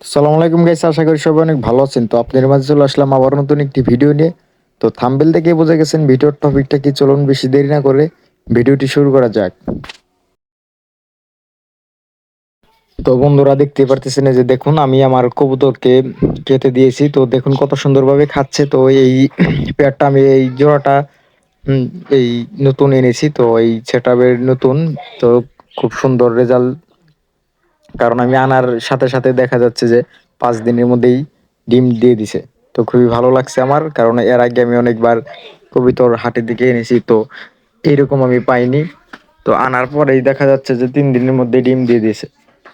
সালাম আলাইকুম গাইস আশা করি সবাই অনেক ভালো আছেন। তো আপনাদের মাঝে চলে আসলাম আবার নতুন একটি ভিডিও নিয়ে। তো থাম্বেল থেকে বুঝে গেছেন ভিডিওর টপিকটা কি, চলুন বেশি দেরি না করে ভিডিওটি শুরু করা যাক। তো বন্ধুরা, দেখতে পারতেছেন যে দেখুন, আমি আমার কবুতরকে খেতে দিয়েছি। তো দেখুন কত সুন্দরভাবে খাচ্ছে। তো এই পেয়ারটা আমি এই জোড়াটা এই নতুন এনেছি। তো এই সেটআপের নতুন। তো খুব সুন্দর রেজাল্ট কারণ আমি আনার সাথে সাথে দেখা যাচ্ছে যে পাঁচ দিনের মধ্যেই ডিম দিয়ে দিছে। তো খুবই ভালো লাগছে আমার, কারণ এর আগে আমি অনেকবার কবিতর হাটের দিকে এনেছি, তো এইরকম আমি পাইনি। তো আনার পরেই দেখা যাচ্ছে যে তিন দিনের মধ্যে ডিম দিয়ে দিয়েছে।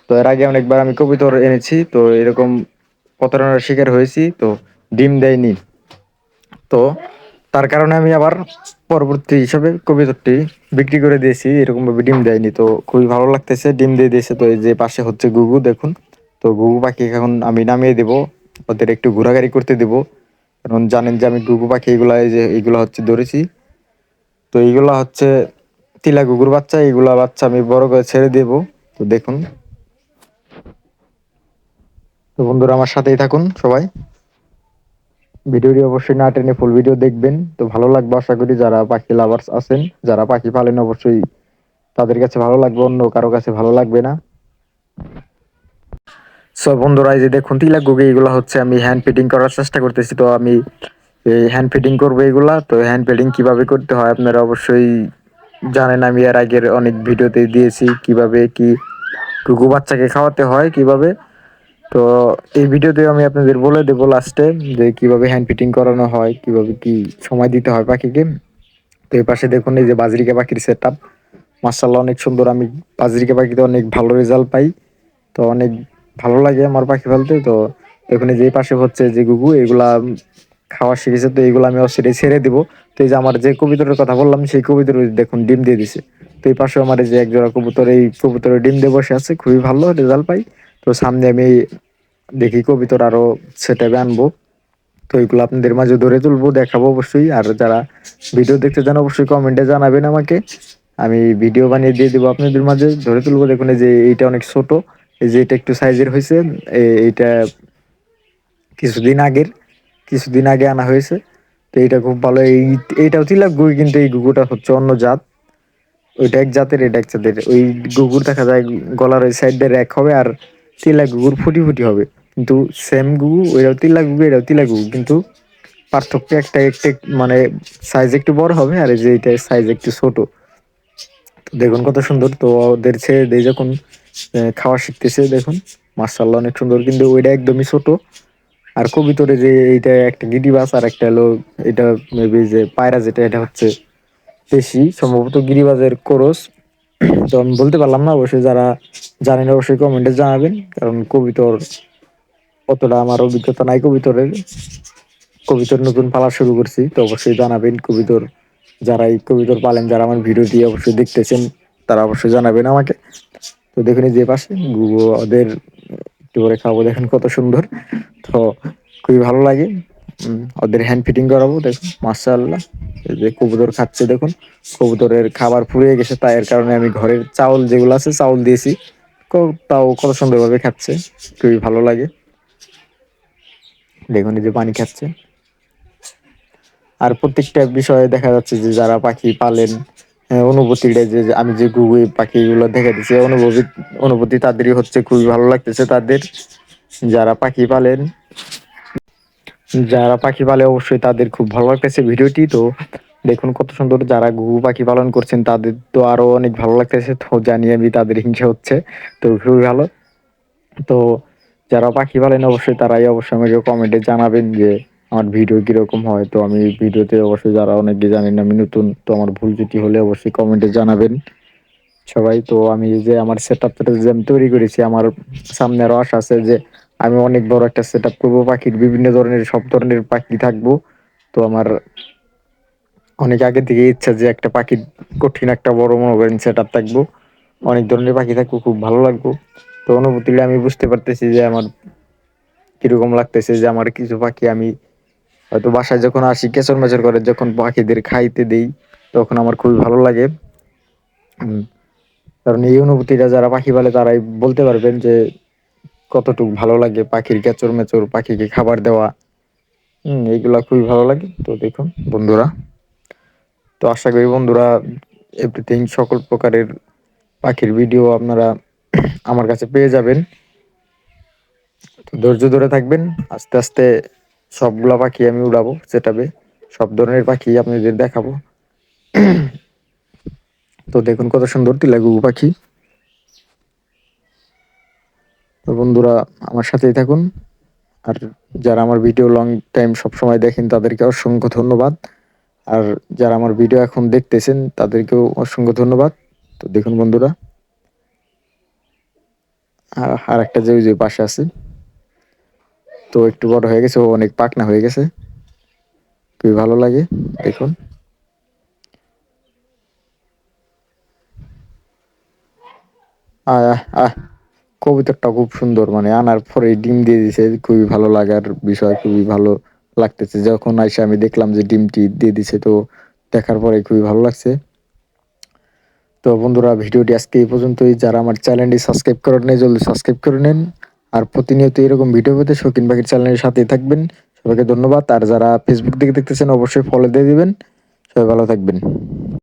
তো এর আগে অনেকবার আমি কবিতর এনেছি, তো এরকম প্রতারণার শিকার হয়েছি, তো ডিম দেয়নি। তো তার কারণে আমি আবার পরবর্তী হিসাবে কবিতরটি বিক্রি করে দিয়েছি। এরকম ভাবে ডিম দেয়নি, তো খুবই ভালো লাগতেছে। ডিম দিয়ে দিয়েছে, তো এই যে পাশে হচ্ছে গুগু, দেখুন। তো গুগু পাখি এখন আমি নামিয়ে দেব, ওদের একটু ঘোরাঘুরি করতে দেব। কারণ জানেন যে আমি গুগু পাখি, এগুলা এই যে, এগুলা হচ্ছে ধরেছি। তো এইগুলা হচ্ছে তিলা গুগুর বাচ্চা, এইগুলা বাচ্চা আমি বড় করে ছেড়ে দেব। তো দেখুন। তো বন্ধুরা, আমার সাথেই থাকুন সবাই। ভিডিওটি অবশ্যই না টেনে ফুল ভিডিও দেখবেন। তো ভালো লাগবে আশা করি যারা পাখি লাভার্স আছেন, যারা পাখি পালেন অবশ্যই তাদের কাছে ভালো লাগবে, অন্য কারও কাছে ভালো লাগবে না। সো বন্ধুরা, এই যে দেখুন তিলা গুগে, এগুলো হচ্ছে আমি হ্যান্ড ফিটিং করার চেষ্টা করতেছি। তো আমি এই হ্যান্ড ফিটিং করব এগুলা। তো হ্যান্ড ফিটিং কীভাবে করতে হয় আপনারা অবশ্যই জানেন, আমি এর আগের অনেক ভিডিওতে দিয়েছি কীভাবে কি গুগু বাচ্চাকে খাওয়াতে হয় কীভাবে। তো এই ভিডিওতে আমি আপনাদের বলে দেবো লাস্টে যে কীভাবে হ্যান্ড ফিটিং করানো হয়, কীভাবে কি সময় দিতে হয় পাখিকে। তো এই পাশে দেখুন এই যে বাজরিকা পাখির সেট আপ মার্শাল্লাহ অনেক সুন্দর। আমি বাজরিকা পাখিতে অনেক ভালো রেজাল্ট পাই। তো অনেক ভালো লাগে আমার পাখি ফেলতে তো দেখুন যে পাশে হচ্ছে যে গুগু, এগুলা খাওয়া শিখেছে। তো এগুলো আমি সেটা ছেড়ে দিব। তো এই যে আমার যে কবিতরের কথা বললাম, সেই কবিতর দেখুন ডিম দিয়ে দিছে। তো এই পাশে আমার যে একজোড়া কবুতর, এই কবুতরের ডিম দিয়ে বসে আছে। খুবই ভালো রেজাল্ট পাই। তো সামনে আমি দেখি কবিতর আরও সেটাবে আনব। তো এইগুলো আপনাদের মাঝে ধরে তুলবো, দেখাবো অবশ্যই। আর যারা ভিডিও দেখতে চান, অবশ্যই কমেন্টে জানাবেন আমাকে। আমি ভিডিও বানিয়ে দিয়ে দেবো আপনাদের মাঝে। ধরে তুলবো, দেখুন যে এইটা অনেক ছোট। এই যে এটা একটু সাইজের হয়েছে। এইটা কিছুদিন আগের, কিছুদিন আগে আনা হয়েছে। তো এইটা খুব ভালো। এই, এইটাও তিলাক গুই কিন্তু এই গুগুটা হচ্ছে অন্য জাত। ওইটা এক জাতের, এটা এক জাতের। ওই গুগুর দেখা যায়, গলার ওই সাইড দিয়ে র্যাক হবে আর তিলা গুগুর ফুটি ফুটি হবে। কিন্তু সেম গুগু ওইটাও তিলা গুগু এটাও তিলা গুগু কিন্তু পার্থক্য একটা একটা মানে সাইজ একটু বড় হবে আর যে এটা সাইজ একটু ছোট। দেখুন কত সুন্দর, তো ওদের ছেড়ে যখন খাওয়া শিখতেছে, দেখুন মার্শাল্লাহ অনেক সুন্দর, কিন্তু ওইটা একদমই ছোট। আর কবিতরে যে এইটা একটা গিরিবাস আর একটা হলো, এটা মেবি যে পায়রা যেটা, এটা হচ্ছে দেশি সম্ভবত গিরিবাজের কোরস। তো আমি বলতে পারলাম না, অবশ্যই যারা জানেন অবশ্যই কমেন্টে জানাবেন, কারণ কবিতর অতটা আমার অভিজ্ঞতা নাই কবিতরের। কবিতর নতুন পালা শুরু করছি, তো অবশ্যই জানাবেন কবিতর। যারা এই কবিতর পালেন, যারা আমার ভিডিও দিয়ে অবশ্যই দেখতেছেন, তারা অবশ্যই জানাবেন আমাকে। তো দেখুন যে পাশে গুগু ওদের একটু করে খাব, দেখেন কত সুন্দর। তো খুবই ভালো লাগে। ওদের হ্যান্ড ফিটিং করাবো, দেখুন, মাশাআল্লাহ। এই যে কবুতর খাচ্ছে, দেখুন, কবুতরের খাবার ফুরিয়ে গেছে, তাই এর কারণে আমি ঘরের চাউল যেগুলো আছে, চাউল দিয়েছি। তাও কত সুন্দরভাবে খাচ্ছে, খুবই ভালো লাগে। দেখুন যে পানি খাচ্ছে। আর প্রত্যেকটা বিষয়ে দেখা যাচ্ছে যে যারা পাখি পালেন অনুভূতিটা যে আমি যে গুগু পাখিগুলো দেখে দিচ্ছি অনুভূতি অনুভূতি তাদেরই হচ্ছে খুবই ভালো লাগতেছে তাদের। যারা পাখি পালেন, যারা পাখি পালে অবশ্যই তাদের খুব ভালো লাগতেছে ভিডিওটি। তো দেখুন, কত সুন্দর যারা ঘুঘু পাখি পালন করছেন, তাদের তো আরও অনেক ভালো লাগতেছে। তো জানি আমি তাদের হিংসা হচ্ছে, তো খুবই ভালো। তো যারা পাখি পালেন, অবশ্যই তারাই অবশ্যই আমাকে কমেন্টে জানাবেন যে আমার ভিডিও কীরকম হয়। তো আমি ভিডিওতে অবশ্যই যারা অনেকে জানেন আমি নতুন, তো আমার ভুল ত্রুটি হলে অবশ্যই কমেন্টে জানাবেন। সবাই, তো আমি যে আমার সেট আপটা যে আমি তৈরি করেছি, আমার সামনে আশা আছে যে আমি অনেক বড় একটা সেট আপ করব। পাখির বিভিন্ন ধরনের, সব ধরনের পাখি থাকব। তো আমার অনেক আগে থেকে ইচ্ছা যে একটা পাখির কঠিন একটা বড় মনে করেন সেট আপ থাকব। অনেক ধরনের পাখি থাকব, খুব ভালো লাগবে। তো অনুভূতিটা আমি বুঝতে পারতেছি যে আমার কীরকম লাগতেছে যে আমার কিছু পাখি আমি হয়তো বাসায় যখন আসি, কেচর মেচর করে যখন পাখিদের খাইতে দেই, তখন আমার খুবই ভালো লাগে। কারণ এই অনুভূতিটা যারা পাখি পালে তারাই বলতে পারবেন যে কতটুকু ভালো লাগে পাখির কেচর মেচর, পাখিকে খাবার দেওয়া। হম এইগুলা খুবই ভালো লাগে। তো দেখুন বন্ধুরা, তো আশা করি বন্ধুরা এভরিথিং সকল প্রকারের পাখির ভিডিও আপনারা আমার কাছে পেয়ে যাবেন। ধৈর্য ধরে থাকবেন, আস্তে আস্তে সবগুলা পাখি আমি উড়াবো সেটাবে সব ধরনের পাখি আপনাদের দেখাবো। তো দেখুন কত সুন্দর তিলাগুগু পাখি। তো বন্ধুরা, আমার সাথেই থাকুন। আর যারা আমার ভিডিও লং টাইম সবসময় দেখেন, তাদেরকে অসংখ্য ধন্যবাদ। আর যারা আমার ভিডিও এখন দেখতেছেন, তাদেরকেও অসংখ্য ধন্যবাদ। তো দেখুন বন্ধুরা। আর একটা যে ওই যে পাশে আছে, তো একটু বড় হয়ে গেছে অনেক পাকনা হয়ে গেছে। খুবই ভালো লাগে, দেখুন। আহ খুব সুন্দর মানে আনার পরে ডিম দিয়ে দিছে, খুবই ভালো লাগার বিষয়, খুবই ভালো লাগতেছে। যখন আইসে আমি দেখলাম যে ডিমটি দিয়ে দিছে, তো দেখার পরে খুবই ভালো লাগছে। তো বন্ধুরা, ভিডিওটি আজকে এই পর্যন্তই। যারা আমার চ্যানেলটি সাবস্ক্রাইব করেন নেই, জলদি সাবস্ক্রাইব করে নিন। আর প্রতিনিয়ত এরকম ভিডিও পেতে শৌখিন পাখির চ্যানেলের সাথেই থাকবেন। সবাইকে ধন্যবাদ। আর যারা ফেসবুক থেকে দেখতেছেন, অবশ্যই ফলো দিয়ে দিবেন। সবাই ভালো থাকবেন।